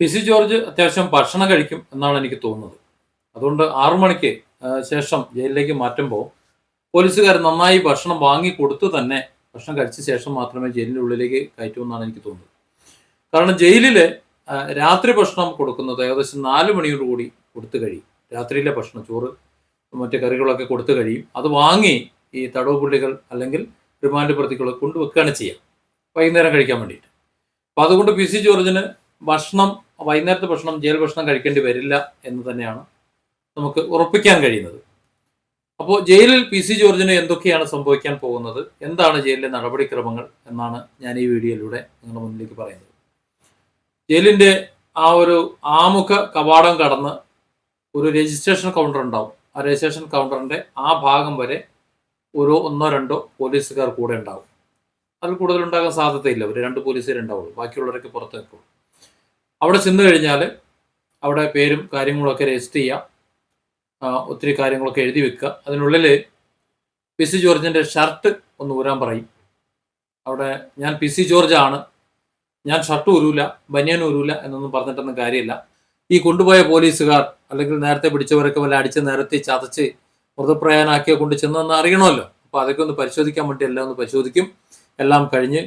P C George അത്യാവശ്യം ഭക്ഷണം കഴിക്കും എന്നാണ് എനിക്ക് തോന്നുന്നത്. അതുകൊണ്ട് ആറു മണിക്ക് ശേഷം ജയിലിലേക്ക് മാറ്റുമ്പോൾ പോലീസുകാർ നന്നായി ഭക്ഷണം വാങ്ങി കൊടുത്തു തന്നെ ഭക്ഷണം കഴിച്ച ശേഷം മാത്രമേ ജയിലിന്റെ ഉള്ളിലേക്ക് കയറ്റൂ എന്നാണ് എനിക്ക് തോന്നുന്നത്. കാരണം ജയിലിൽ രാത്രി ഭക്ഷണം കൊടുക്കുന്നത് ഏകദേശം നാല് മണിയോടുകൂടി കൊടുത്തു കഴിയും. രാത്രിയിലെ ഭക്ഷണം ചോറ് മറ്റു കറികളൊക്കെ കൊടുത്തു കഴിയും. അത് വാങ്ങി ഈ തടവ് പുള്ളികൾ അല്ലെങ്കിൽ റിമാൻഡ് പ്രതികൾ കൊണ്ടുവെക്കുകയാണ് ചെയ്യുക വൈകുന്നേരം കഴിക്കാൻ വേണ്ടിയിട്ട്. അപ്പോൾ അതുകൊണ്ട് പി സി ജോർജിന് ഭക്ഷണം വൈകുന്നേരത്തെ ഭക്ഷണം ജയിൽ ഭക്ഷണം കഴിക്കേണ്ടി വരില്ല എന്ന് തന്നെയാണ് നമുക്ക് ഉറപ്പിക്കാൻ കഴിയുന്നത്. അപ്പോൾ ജയിലിൽ പി സി ജോർജിന് എന്തൊക്കെയാണ് സംഭവിക്കാൻ പോകുന്നത്? എന്താണ് ജയിലിലെ നടപടിക്രമങ്ങൾ എന്നാണ് ഞാൻ ഈ വീഡിയോയിലൂടെ നിങ്ങളുടെ മുന്നിലേക്ക് പറയുന്നത്. ജയിലിന്റെ ആ ഒരു ആമുഖ കവാടം കടന്ന് ഒരു രജിസ്ട്രേഷൻ കൗണ്ടർ ഉണ്ടാവും. ആ രജിസ്ട്രേഷൻ കൗണ്ടറിന്റെ ആ ഭാഗം വരെ ഒരു ഒന്നോ രണ്ടോ പോലീസുകാർ കൂടെ ഉണ്ടാവും. അതിൽ കൂടുതൽ ഉണ്ടാകാൻ സാധ്യതയില്ല. ഒരു രണ്ട് പോലീസുകാർ ഉണ്ടാവുള്ളൂ ബാക്കിയുള്ളവരൊക്കെ പുറത്ത് അവിടെ ചെന്ന് കഴിഞ്ഞാൽ അവിടെ പേരും കാര്യങ്ങളൊക്കെ രജിസ്റ്റർ ചെയ്യാം. ഒത്തിരി കാര്യങ്ങളൊക്കെ എഴുതി വെക്കുക. അതിനുള്ളിൽ പി സി ജോർജിന്റെ ഷർട്ട് ഒന്ന് ഊരാൻ പറയും. അവിടെ ഞാൻ പി സി ജോർജ് ആണ് ഞാൻ ഷർട്ട് ഊരൂല ബനിയൻ ഊരൂല എന്നൊന്നും പറഞ്ഞിട്ടൊന്നും കാര്യമില്ല. ഈ കൊണ്ടുപോയ പോലീസുകാർ അല്ലെങ്കിൽ നേരത്തെ പിടിച്ചവരൊക്കെ വല്ല അടിച്ച് നിരത്തി ചതച്ച് മൃതപ്രയാനാക്കിയ കൊണ്ട് ചെന്നെന്ന് അറിയണമല്ലോ. അപ്പോൾ അതൊക്കെ ഒന്ന് പരിശോധിക്കാൻ വേണ്ടി എല്ലാം ഒന്ന് പരിശോധിക്കും. എല്ലാം കഴിഞ്ഞ്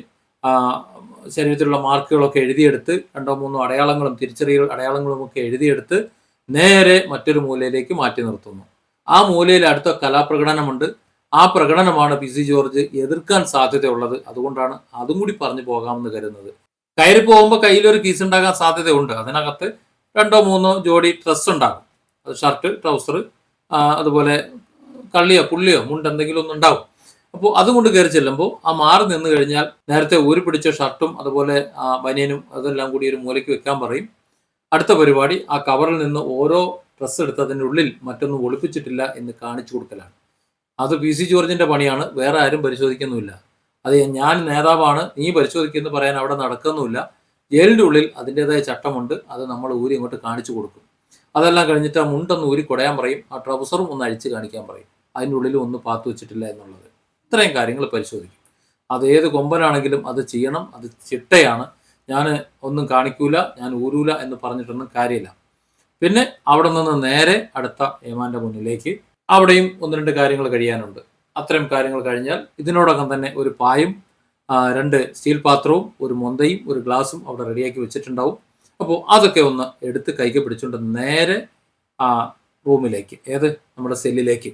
ശരീരത്തിലുള്ള മാർക്കുകളൊക്കെ എഴുതിയെടുത്ത് രണ്ടോ മൂന്നോ അടയാളങ്ങളും തിരിച്ചറിയൽ അടയാളങ്ങളും ഒക്കെ എഴുതിയെടുത്ത് നേരെ മറ്റൊരു മൂലയിലേക്ക് മാറ്റി നിർത്തുന്നു. ആ മൂലയിൽ അടുത്ത കലാപ്രകടനമുണ്ട്. ആ പ്രകടനമാണ് പി സി ജോർജ് എതിർക്കാൻ സാധ്യതയുള്ളത്. അതുകൊണ്ടാണ് അതും കൂടി പറഞ്ഞു പോകാമെന്ന് കരുതുന്നത്. കയറി പോകുമ്പോൾ കയ്യിലൊരു കീസ് ഉണ്ടാകാൻ സാധ്യതയുണ്ട്. അതിനകത്ത് രണ്ടോ മൂന്നോ ജോഡി ഡ്രസ്സ് ഉണ്ടാകും. അത് ഷർട്ട് ട്രൗസർ അതുപോലെ കള്ളിയോ പുള്ളിയോ മുണ്ട് എന്തെങ്കിലും ഒന്നും ഉണ്ടാവും. അപ്പോൾ അതുകൊണ്ട് കയറി ചെല്ലുമ്പോൾ ആ മാറി നിന്ന് കഴിഞ്ഞാൽ നേരത്തെ ഊരി പിടിച്ച ഷർട്ടും അതുപോലെ ആ ബനിയനും അതെല്ലാം കൂടി ഒരു മൂലയ്ക്ക് വെക്കാൻ പറയും. അടുത്ത പരിപാടി ആ കവറിൽ നിന്ന് ഓരോ ഡ്രസ്സ് എടുത്തതിന്റെ ഉള്ളിൽ മറ്റൊന്നും ഒളിപ്പിച്ചിട്ടില്ല എന്ന് കാണിച്ചു കൊടുക്കലാണ്. അത് പി സി ജോർജിന്റെ പണിയാണ് വേറെ ആരും പരിശോധിക്കുന്നുമില്ല. അത് ഞാൻ നേതാവാണ് നീ പരിശോധിക്കുന്നു പറയാൻ അവിടെ നടക്കുന്നുമില്ല. ജയിലിന്റെ ഉള്ളിൽ അതിന്റെതായ ചട്ടമുണ്ട് അത് നമ്മൾ ഊരി ഇങ്ങോട്ട് കാണിച്ചു കൊടുക്കും. അതെല്ലാം കഴിഞ്ഞിട്ട് ആ മുണ്ടൊന്ന് ഊരി കുടയാൻ പറയും ആ ട്രൗസറും ഒന്ന് അഴിച്ച് കാണിക്കാൻ പറയും. അതിന്റെ ഉള്ളിൽ ഒന്നും പാത്തു വെച്ചിട്ടില്ല എന്നുള്ളത്. ഇത്രയും കാര്യങ്ങൾ പരിശോധിക്കും. അത് ഏത് കൊമ്പനാണെങ്കിലും അത് ചെയ്യണം അത് ചിട്ടയാണ്. ഞാൻ ഒന്നും കാണിക്കൂല ഞാൻ ഊരൂല എന്ന് പറഞ്ഞിട്ടൊന്നും കാര്യമില്ല. പിന്നെ അവിടെ നിന്ന് നേരെ അടുത്ത ഏമാന്റെ മുന്നിലേക്ക് അവിടെയും ഒന്ന് രണ്ട് കാര്യങ്ങൾ കഴിയാനുണ്ട്. അത്തരം കാര്യങ്ങൾ കഴിഞ്ഞാൽ ഇതിനോടകം തന്നെ ഒരു പായും രണ്ട് സ്റ്റീൽ പാത്രവും ഒരു മൊന്തയും ഒരു ഗ്ലാസും അവിടെ റെഡിയാക്കി വെച്ചിട്ടുണ്ടാവും. അപ്പോൾ അതൊക്കെ ഒന്ന് എടുത്ത് കൈക്ക് പിടിച്ചുകൊണ്ട് നേരെ ആ റൂമിലേക്ക് ഏത്? നമ്മുടെ സെല്ലിലേക്ക്.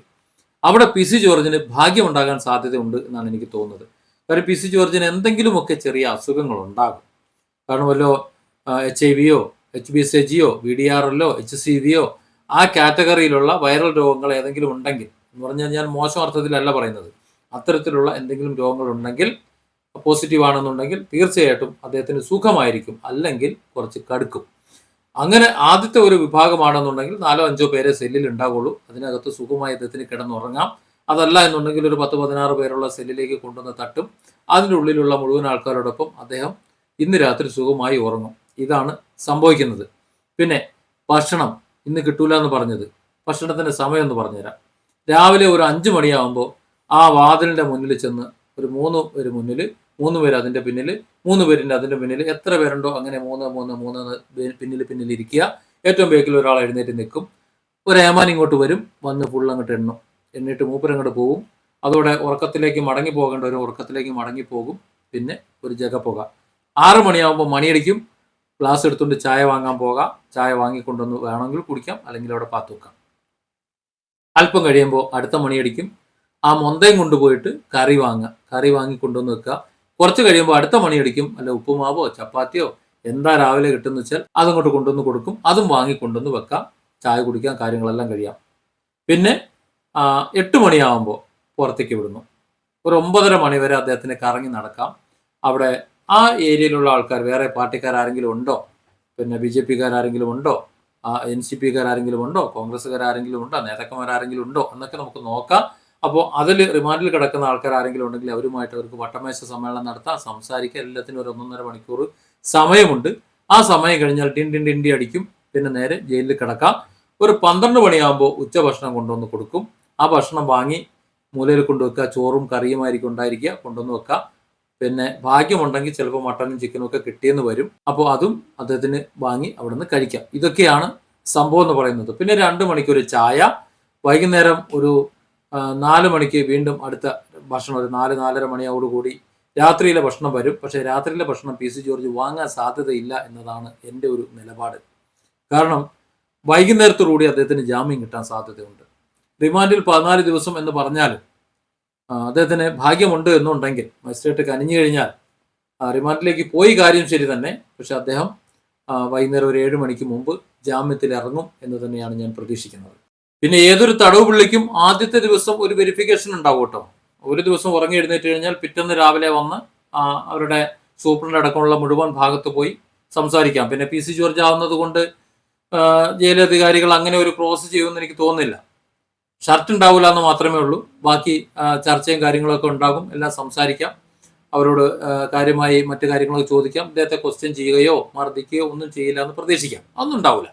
അവിടെ പി സി ജോർജിന് ഭാഗ്യമുണ്ടാകാൻ സാധ്യതയുണ്ട് എന്നാണ് എനിക്ക് തോന്നുന്നത്. കാരണം പി സി ജോർജിന് എന്തെങ്കിലുമൊക്കെ ചെറിയ അസുഖങ്ങൾ ഉണ്ടാകും കാരണം വല്ലോ എച്ച് ഐ വിയോ എച്ച് ബി എസ് എ ജിയോ വി ഡി ആർ എല്ലോ എച്ച് സി വിയോ ആ കാറ്റഗറിയിലുള്ള വൈറൽ രോഗങ്ങൾ ഏതെങ്കിലും ഉണ്ടെങ്കിൽ എന്ന് പറഞ്ഞാൽ ഞാൻ മോശം അർത്ഥത്തിലല്ല പറയുന്നത്. അത്തരത്തിലുള്ള എന്തെങ്കിലും രോഗങ്ങൾ ഉണ്ടെങ്കിൽ പോസിറ്റീവ് ആണെന്നുണ്ടെങ്കിൽ തീർച്ചയായിട്ടും അദ്ദേഹത്തിന് സുഖമായിരിക്കും. അല്ലെങ്കിൽ കുറച്ച് കടുക്കും. അങ്ങനെ ആദ്യത്തെ ഒരു വിഭാഗമാണെന്നുണ്ടെങ്കിൽ നാലോ അഞ്ചോ പേരെ സെല്ലിൽ ഉണ്ടാവുള്ളൂ. അതിനകത്ത് സുഖമായി ഇദ്ദേഹത്തിന് കിടന്നുറങ്ങാം. അതല്ല എന്നുണ്ടെങ്കിൽ ഒരു പത്ത് പതിനാറ് പേരുള്ള സെല്ലിലേക്ക് കൊണ്ടുവന്ന് തട്ടും. അതിന്റെ ഉള്ളിലുള്ള മുഴുവൻ ആൾക്കാരോടൊപ്പം അദ്ദേഹം ഇന്ന് രാത്രി സുഖമായി ഉറങ്ങും. ഇതാണ് സംഭവിക്കുന്നത്. പിന്നെ ഭക്ഷണം ഇന്ന് കിട്ടൂല എന്ന് പറഞ്ഞത്. ഭക്ഷണത്തിന്റെ സമയം എന്ന് പറഞ്ഞുതരാം. രാവിലെ ഒരു അഞ്ച് മണിയാകുമ്പോൾ ആ വാതിലിന്റെ മുന്നിൽ ചെന്ന് ഒരു മൂന്ന് പേര് മുന്നിൽ മൂന്ന് പേര് അതിന്റെ പിന്നിൽ മൂന്ന് പേരിന്റെ അതിന്റെ പിന്നിൽ എത്ര പേരുണ്ടോ അങ്ങനെ മൂന്ന് മൂന്ന് മൂന്ന് പിന്നിൽ പിന്നിൽ ഇരിക്കുക. ഏറ്റവും ബേക്കിൽ ഒരാൾ എഴുന്നേറ്റ് നിൽക്കും. ഒരു ഏമാൻ ഇങ്ങോട്ട് വരും വന്ന് ഫുൾ അങ്ങോട്ട് എണ്ണും. എണ്ണിട്ട് മൂപ്പരങ്ങോട്ട് പോകും അതോടെ ഉറക്കത്തിലേക്ക് മടങ്ങി പോകേണ്ട ഒരു ഉറക്കത്തിലേക്ക് മടങ്ങി പോകും. പിന്നെ ഒരു ജഗ ജഗപ്പുക ആറ് മണിയാകുമ്പോൾ മണിയടിക്കും. ഗ്ലാസ് എടുത്തുകൊണ്ട് ചായ വാങ്ങാൻ പോകാം. ചായ വാങ്ങിക്കൊണ്ടൊന്ന് വേണമെങ്കിൽ കുടിക്കാം അല്ലെങ്കിൽ അവിടെ പാത്ത് വെക്കാം. അല്പം കഴിയുമ്പോൾ അടുത്ത മണിയടിക്കും. ആ മൊന്തയും കൊണ്ടുപോയിട്ട് കറി വാങ്ങുക. കറി വാങ്ങിക്കൊണ്ടുവന്ന് വെക്കുക. കുറച്ച് കഴിയുമ്പോൾ അടുത്ത മണിയടിക്കും. അല്ല ഉപ്പുമാവോ ചപ്പാത്തിയോ എന്താ രാവിലെ കിട്ടുന്ന വെച്ചാൽ അതങ്ങോട്ട് കൊണ്ടുവന്ന് കൊടുക്കും. അതും വാങ്ങി കൊണ്ടുവന്ന് വെക്കാം. ചായ കുടിക്കാം കാര്യങ്ങളെല്ലാം കഴിയാം. പിന്നെ എട്ട് മണിയാവുമ്പോൾ പുറത്തേക്ക് വിടുന്നു. ഒരു ഒമ്പതര മണി വരെ അദ്ദേഹത്തിന് കറങ്ങി നടക്കാം. അവിടെ ആ ഏരിയയിലുള്ള ആൾക്കാർ വേറെ പാർട്ടിക്കാർ ആരെങ്കിലും ഉണ്ടോ? പിന്നെ ബി ജെ പിക്കാർ ആരെങ്കിലും ഉണ്ടോ എൻ സി പിക്കാർ ആരെങ്കിലും ഉണ്ടോ? കോൺഗ്രസ്സുകാരെങ്കിലും ഉണ്ടോ? നേതാക്കന്മാരെങ്കിലും ഉണ്ടോ? എന്നൊക്കെ നമുക്ക് നോക്കാം. അപ്പോൾ അതിൽ റിമാൻഡിൽ കിടക്കുന്ന ആൾക്കാർ ആരെങ്കിലും ഉണ്ടെങ്കിൽ അവരുമായിട്ട് അവർക്ക് വട്ടമേശ സമ്മേളനം നടത്താം സംസാരിക്കുക എല്ലാത്തിനും ഒരു ഒന്നൊന്നര മണിക്കൂർ സമയമുണ്ട്. ആ സമയം കഴിഞ്ഞാൽ ടിൻ ടിൻ ടിൻഡി അടിക്കും പിന്നെ നേരെ ജയിലിൽ കിടക്കാം. ഒരു പന്ത്രണ്ട് മണിയാകുമ്പോൾ ഉച്ചഭക്ഷണം കൊണ്ടുവന്ന് കൊടുക്കും. ആ ഭക്ഷണം വാങ്ങി മൂലയിൽ കൊണ്ടുവെക്കുക ചോറും കറിയുമായിരിക്കും ഉണ്ടായിരിക്കുക കൊണ്ടുവന്ന് വെക്കുക. പിന്നെ ഭാഗ്യമുണ്ടെങ്കിൽ ചിലപ്പോൾ മട്ടനും ചിക്കനും ഒക്കെ കിട്ടിയെന്ന് വരും. അപ്പോൾ അതും അദ്ദേഹത്തിന് വാങ്ങി അവിടെ നിന്ന് കഴിക്കാം. ഇതൊക്കെയാണ് സംഭവം എന്ന് പറയുന്നത്. പിന്നെ രണ്ട് മണിക്കൂർ ചായ വൈകുന്നേരം ഒരു നാല് മണിക്ക് വീണ്ടും അടുത്ത ഭക്ഷണം ഒരു നാല് നാലര മണിയോടുകൂടി രാത്രിയിലെ ഭക്ഷണം വരും. പക്ഷേ രാത്രിയിലെ ഭക്ഷണം പി സി ജോർജ് വാങ്ങാൻ സാധ്യതയില്ല എന്നതാണ് എന്റെ ഒരു നിലപാട്. കാരണം വൈകുന്നേരത്തോടുകൂടി അദ്ദേഹത്തിന് ജാമ്യം കിട്ടാൻ സാധ്യതയുണ്ട്. റിമാൻഡിൽ പതിനാല് ദിവസം എന്ന് പറഞ്ഞാലും അദ്ദേഹത്തിന് ഭാഗ്യമുണ്ട് എന്നുണ്ടെങ്കിൽ മജിസ്ട്രേറ്റ് കനിഞ്ഞു കഴിഞ്ഞാൽ റിമാൻഡിലേക്ക് പോയി കാര്യം ശരി തന്നെ. പക്ഷെ അദ്ദേഹം വൈകുന്നേരം ഒരു ഏഴ് മണിക്ക് മുമ്പ് ജാമ്യത്തിൽ ഇറങ്ങും എന്ന് തന്നെയാണ് ഞാൻ പ്രതീക്ഷിക്കുന്നത്. പിന്നെ ഏതൊരു തടവ് പുള്ളിക്കും ആദ്യത്തെ ദിവസം ഒരു വെരിഫിക്കേഷൻ ഉണ്ടാവും കേട്ടോ. ഒരു ദിവസം ഉറങ്ങി എഴുന്നേറ്റ് കഴിഞ്ഞാൽ പിറ്റേന്ന് രാവിലെ വന്ന് അവരുടെ സൂപ്രണ്ട് അടക്കമുള്ള മുഴുവൻ ഭാഗത്ത് പോയി സംസാരിക്കാം. പിന്നെ പി സി ജോർജ് ആവുന്നത് കൊണ്ട് ജയിലധികാരികൾ അങ്ങനെ ഒരു പ്രോസസ്സ് ചെയ്യുമെന്ന് എനിക്ക് തോന്നുന്നില്ല. ഷർട്ട് ഉണ്ടാവില്ല എന്ന് മാത്രമേ ഉള്ളൂ. ബാക്കി ചർച്ചയും കാര്യങ്ങളൊക്കെ ഉണ്ടാകും. എല്ലാം സംസാരിക്കാം. അവരോട് കാര്യമായി മറ്റു കാര്യങ്ങളൊക്കെ ചോദിക്കാം. ഇദ്ദേഹത്തെ ക്വസ്റ്റ്യൻ ചെയ്യുകയോ മർദ്ദിക്കുകയോ ഒന്നും ചെയ്യില്ല എന്ന് പ്രതീക്ഷിക്കാം. അതൊന്നും ഉണ്ടാവില്ല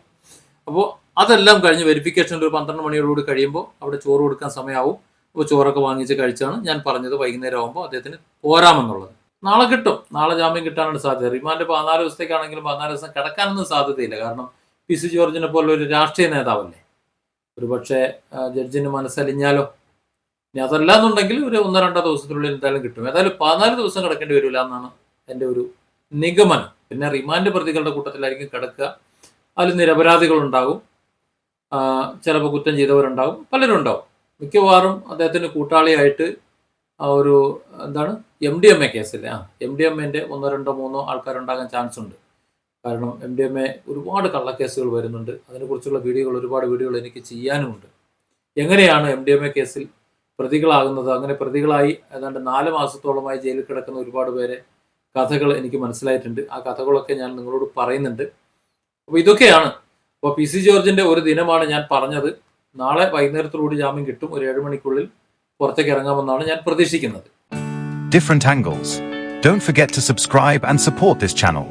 അപ്പോൾ അതെല്ലാം കഴിഞ്ഞ് വെരിഫിക്കേഷൻ ഒരു പന്ത്രണ്ട് മണിയോടുകൂടി കഴിയുമ്പോൾ അവിടെ ചോറ് കൊടുക്കാൻ സമയമാവും. അപ്പോൾ ചോറൊക്കെ വാങ്ങിച്ച് കഴിച്ചാണ് ഞാൻ പറഞ്ഞത് വൈകുന്നേരം ആകുമ്പോൾ അദ്ദേഹത്തിന് പോരാമെന്നുള്ളത്. നാളെ കിട്ടും. നാളെ ജാമ്യം കിട്ടാനാണ് സാധ്യത. റിമാൻഡ് പതിനാല് ദിവസത്തേക്കാണെങ്കിലും പതിനാല് ദിവസം കിടക്കാനൊന്നും സാധ്യതയില്ല. കാരണം പി സി ജോർജിനെ പോലെ ഒരു രാഷ്ട്രീയ നേതാവല്ലേ? ഒരു പക്ഷേ ജഡ്ജിന് മനസ്സലിഞ്ഞാലോ? ഇനി അതല്ല എന്നുണ്ടെങ്കിൽ ഒരു ഒന്നോ രണ്ടോ ദിവസത്തിനുള്ളിൽ എന്തായാലും കിട്ടും. ഏതായാലും പതിനാല് ദിവസം കിടക്കേണ്ടി വരില്ല എന്നാണ് എന്റെ ഒരു നിഗമനം. പിന്നെ റിമാൻഡ് പ്രതികളുടെ കൂട്ടത്തിലായിരിക്കും കിടക്കുക. അതിൽ നിരപരാധികളുണ്ടാകും. ചിലപ്പോൾ കുറ്റം ചെയ്തവരുണ്ടാകും പലരും ഉണ്ടാവും. മിക്കവാറും അദ്ദേഹത്തിന് കൂട്ടാളിയായിട്ട് ആ ഒരു എന്താണ് എം ഡി എം എ കേസില്ലേ? ആ എം ഡി എം എന്റെ ഒന്നോ രണ്ടോ മൂന്നോ ആൾക്കാരുണ്ടാകാൻ ചാൻസ് ഉണ്ട് കാരണം എം ഡി എം എ ഒരുപാട് കള്ളക്കേസുകൾ വരുന്നുണ്ട്. അതിനെക്കുറിച്ചുള്ള വീഡിയോകൾ ഒരുപാട് വീഡിയോകൾ എനിക്ക് ചെയ്യാനുമുണ്ട്. എങ്ങനെയാണ് എം ഡി എം എ കേസിൽ പ്രതികളാകുന്നത്? അങ്ങനെ പ്രതികളായി ഏതാണ്ട് നാല് മാസത്തോളമായി ജയിലിൽ കിടക്കുന്ന ഒരുപാട് പേരെ കഥകൾ എനിക്ക് മനസ്സിലായിട്ടുണ്ട്. ആ കഥകളൊക്കെ ഞാൻ നിങ്ങളോട് പറയുന്നുണ്ട്. അപ്പോൾ ഇതൊക്കെയാണ് അപ്പോൾ പി സി ജോർജിന്റെ ഒരു ദിനമാണ് ഞാൻ പറഞ്ഞത് നാളെ വൈകുന്നേരത്തോടുകൂടി ജാമ്യം കിട്ടും ഒരു ഏഴ് മണിക്കുള്ളിൽ പുറത്തേക്ക് ഇറങ്ങാമെന്നാണ് ഞാൻ പ്രതീക്ഷിക്കുന്നത് different angles. Don't forget to subscribe and support this channel.